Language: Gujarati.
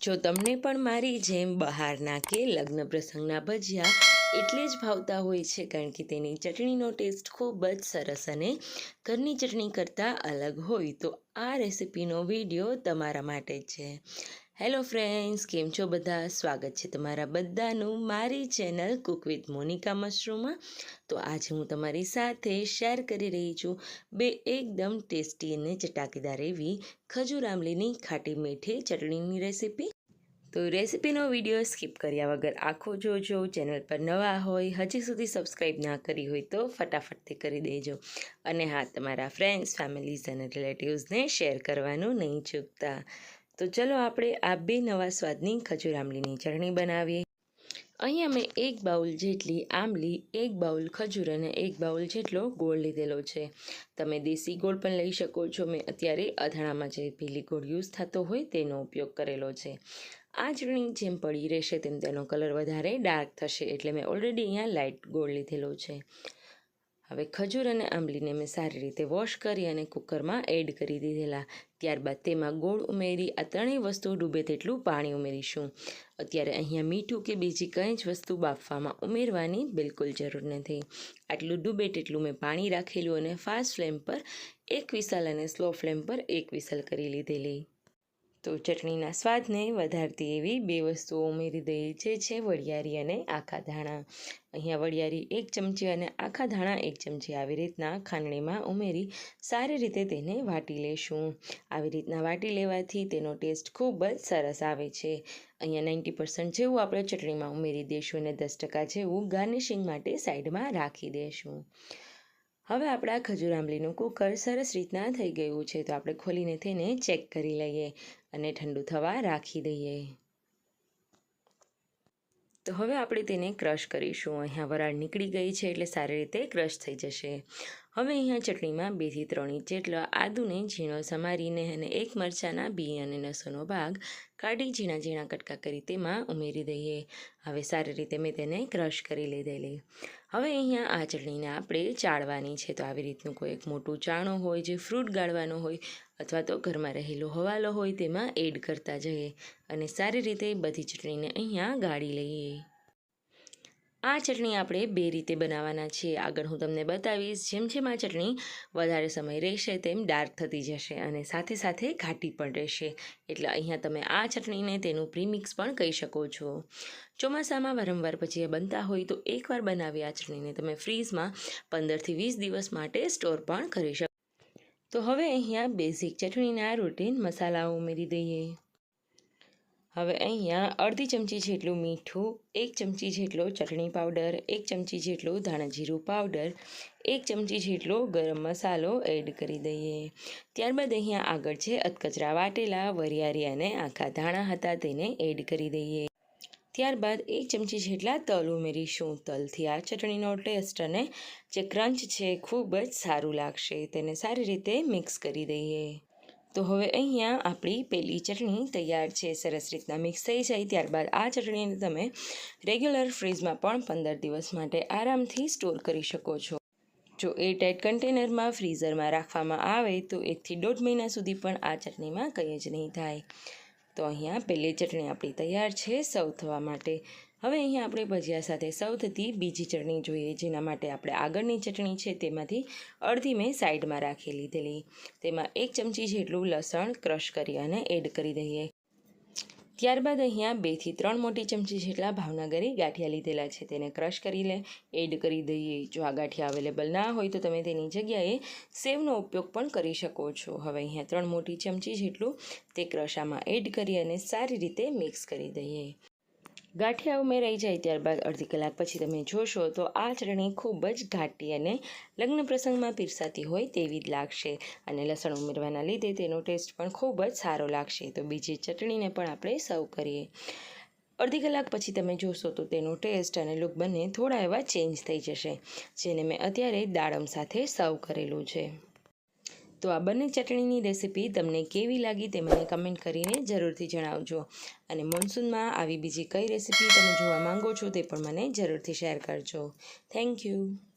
જો તમને પણ મારી જેમ બહારના કે લગ્ન પ્રસંગના ભજીયા, એટલે જ ભાવતા હોય છે, કારણ કે તેની ચટણીનો ટેસ્ટ ખૂબ જ સરસ અને ઘરની ચટણી કરતાં અલગ હોય, તો આ રેસિપીનો વીડિયો તમારા માટે છે. હેલો ફ્રેન્ડ્સ, કેમ છો બધા? સ્વાગત છે તમારા બધાનું મારી ચેનલ કુક વિથ મોનિકા મશરૂમમાં. તો આજે હું તમારી સાથે શેર કરી રહી છું બે એકદમ ટેસ્ટી અને ચટાકેદાર એવી ખજૂર આંબલીની ખાટી મીઠી ચટણીની રેસિપી. તો રેસીપીનો વીડિયો સ્કીપ કર્યા વગર આખો જોજો, ચેનલ પર નવા હોય, હજી સુધી સબસ્ક્રાઈબ ના કરી હોય તો ફટાફટથી કરી દેજો. અને હા, તમારા ફ્રેન્ડ્સ, ફેમિલીઝ અને રિલેટિવ્સને શેર કરવાનું નહીં ચૂકતા. તો ચલો આપણે આ બે નવા સ્વાદની ખજૂર આંબલીની ચટણી બનાવીએ. અહીંયા મેં એક બાઉલ જેટલી આંબલી, એક બાઉલ ખજૂર અને એક બાઉલ જેટલો ગોળ લીધેલો છે. તમે દેશી ગોળ પણ લઈ શકો છો. મેં અત્યારે અથાણામાં જે પીલી ગોળ યુઝ થતો હોય તેનો ઉપયોગ કરેલો છે. આ ચટણી જેમ પડી રહેશે તેમ તેનો કલર વધારે ડાર્ક થશે. એટલે મેં ઓલરેડી અહીંયા લાઇટ ગોળ લીધેલો છે. હવે ખજૂર અને આંબલીને મેં સારી રીતે વોશ કરી અને કુકરમાં એડ કરી દીધેલા. ત્યારબાદ તેમાં ગોળ ઉમેરી, આ ત્રણેય વસ્તુ ડૂબે તેટલું પાણી ઉમેરીશું. અત્યારે અહીંયા મીઠું કે બીજી કંઈ જ વસ્તુ બાફવામાં ઉમેરવાની બિલકુલ જરૂર નથી. આટલું ડૂબે તેટલું મેં પાણી રાખેલું અને ફાસ્ટ ફ્લેમ પર એક વિસલ અને સ્લો ફ્લેમ પર એક વિસલ કરી લીધેલી. તો ચટણીના સ્વાદને વધારતી એવી બે વસ્તુઓ ઉમેરી દઈએ. જે છે વડિયારી અને આખા ધાણા. અહીંયા વડિયારી એક ચમચી અને આખા ધાણા એક ચમચી આવી રીતના ખાંડણીમાં ઉમેરી સારી રીતે તેને વાટી લેશું. આવી રીતના વાટી લેવાથી તેનો ટેસ્ટ ખૂબ જ સરસ આવે છે. અહીંયા નાઇન્ટી પર્સન્ટ જેવું આપણે ચટણીમાં ઉમેરી દઈશું અને દસ ટકા જેવું ગાર્નિશિંગ માટે સાઈડમાં રાખી દઈશું હવે આપણા ખજૂર આંબલીનું કુકર સરસ રીતના થઈ ગયું છે, તો આપણે ખોલીને તેને ચેક કરી લઈએ અને ઠંડુ થવા રાખી દઈએ. તો હવે આપણે તેને ક્રશ કરીશું. અહીંયા વરાળ નીકળી ગઈ છે એટલે સારી રીતે ક્રશ થઈ જશે. હવે અહીંયા ચટણીમાં બેથી ત્રણ ઇંચ જેટલા આદુને ઝીણો સમારીને અને એક મરચાંના બી અને નસોનો ભાગ કાઢી ઝીણા ઝીણા કટકા કરી તેમાં ઉમેરી દઈએ. હવે સારી રીતે મેં તેને ક્રશ કરી લીધેલી હવે અહીંયા આ ચટણીને આપણે ચાળવાની છે. તો આવી રીતનું કોઈ એક મોટું ચાણો હોય, જે ફ્રૂટ ગાળવાનો હોય અથવા તો ઘરમાં રહેલો હવાલો હોય તેમાં એડ કરતા જઈએ અને સારી રીતે બધી ચટણીને અહીંયા ગાળી લઈએ. આ ચટણી આપણે બે રીતે બનાવવાના છીએ. આગળ હું તમને બતાવીશ, જેમ જેમ આ ચટણી વધારે સમય રહેશે તેમ ડાર્ક થતી જશે અને સાથે સાથે ઘાટી પણ રહેશે. એટલે અહીંયા તમે આ ચટણીને તેનું પ્રીમિક્સ પણ કહી શકો છો. ચોમાસામાં વારંવાર પછી બનતા હોય તો એકવાર બનાવી આ ચટણીને તમે ફ્રીઝમાં પંદરથી વીસ દિવસ માટે સ્ટોર પણ કરી શકો તો હવે અહીંયા બેઝિક ચટણીના રૂટીન મસાલાઓ ઉમેરી દઈએ. હવે અહીંયા અડધી ચમચી જેટલું મીઠું, એક ચમચી જેટલો ચટણી પાવડર, એક ચમચી જેટલો ધાણા જીરું પાવડર, એક ચમચી જેટલો ગરમ મસાલો એડ કરી દઈએ. ત્યારબાદ અહીંયા આગળ છે અધકચરા વાટેલા વરિયારી અને આખા ધાણા હતા તેને એડ કરી દઈએ. ત્યારબાદ એક ચમચી જેટલા તલ ઉમેરીશું. તલથી આ ચટણીનો ટેસ્ટ અને જે ક્રંચ છે ખૂબ જ સારું લાગશે. તેને સારી રીતે મિક્સ કરી દઈએ. તો હવે અહીંયા આપણી પેલી ચટણી તૈયાર છે. સરસ રીતના મિક્સ થઈ જાય ત્યારબાદ આ ચટણીને તમે રેગ્યુલર ફ્રીજમાં પણ પંદર દિવસ માટે આરામથી સ્ટોર કરી શકો છો. જો એ ટાઈટ કન્ટેનરમાં ફ્રીઝરમાં રાખવામાં આવે તો એકથી દોઢ મહિના સુધી પણ આ ચટણીમાં કંઈ જ નહીં થાય. તો અહીંયા પહેલી ચટણી આપણી તૈયાર છે સર્વ થવા માટે. હવે અહીંયા આપણે ભજીયા સાથે સૌ થતી બીજી ચટણી જોઈએ, જેના માટે આપણે આગળની ચટણી છે તેમાંથી અડધી મેં સાઈડમાં રાખી લીધેલી. તેમાં એક ચમચી જેટલું લસણ ક્રશ કરી અને એડ કરી દઈએ. ત્યારબાદ અહીંયા બેથી ત્રણ મોટી ચમચી જેટલા ભાવનગરી ગાંઠિયા લીધેલા છે, તેને ક્રશ કરી લે, એડ કરી દઈએ. જો આ ગાંઠિયા અવેલેબલ ના હોય તો તમે તેની જગ્યાએ સેવનો ઉપયોગ પણ કરી શકો છો. હવે અહીંયા ત્રણ મોટી ચમચી જેટલું તે ક્રશામાં એડ કરી અને સારી રીતે મિક્સ કરી દઈએ. ગાંઠિયા ઉમેરાઈ જાય ત્યારબાદ અડધી કલાક પછી તમે જોશો તો આ ચટણી ખૂબ જ ઘાટી અને લગ્ન પ્રસંગમાં પીરસાતી હોય તેવી જ લાગશે. અને લસણ ઉમેરવાના લીધે તેનો ટેસ્ટ પણ ખૂબ જ સારો લાગશે. તો બીજી ચટણીને પણ આપણે સર્વ કરીએ. અડધી કલાક પછી તમે જોશો તો તેનો ટેસ્ટ અને લુક બંને થોડા એવા ચેન્જ થઈ જશે, જેને મેં અત્યારે દાડમ સાથે સર્વ કરેલું છે. તો આ બંને ચટણીની રેસીપી તમને કેવી લાગી તે મને કમેન્ટ કરીને જરૂરથી જણાવજો. અને મોન્સૂનમાં આવી બીજી કઈ રેસીપી તમે જોવા માંગો છો તે પણ મને જરૂરથી શેર કરજો. Thank you.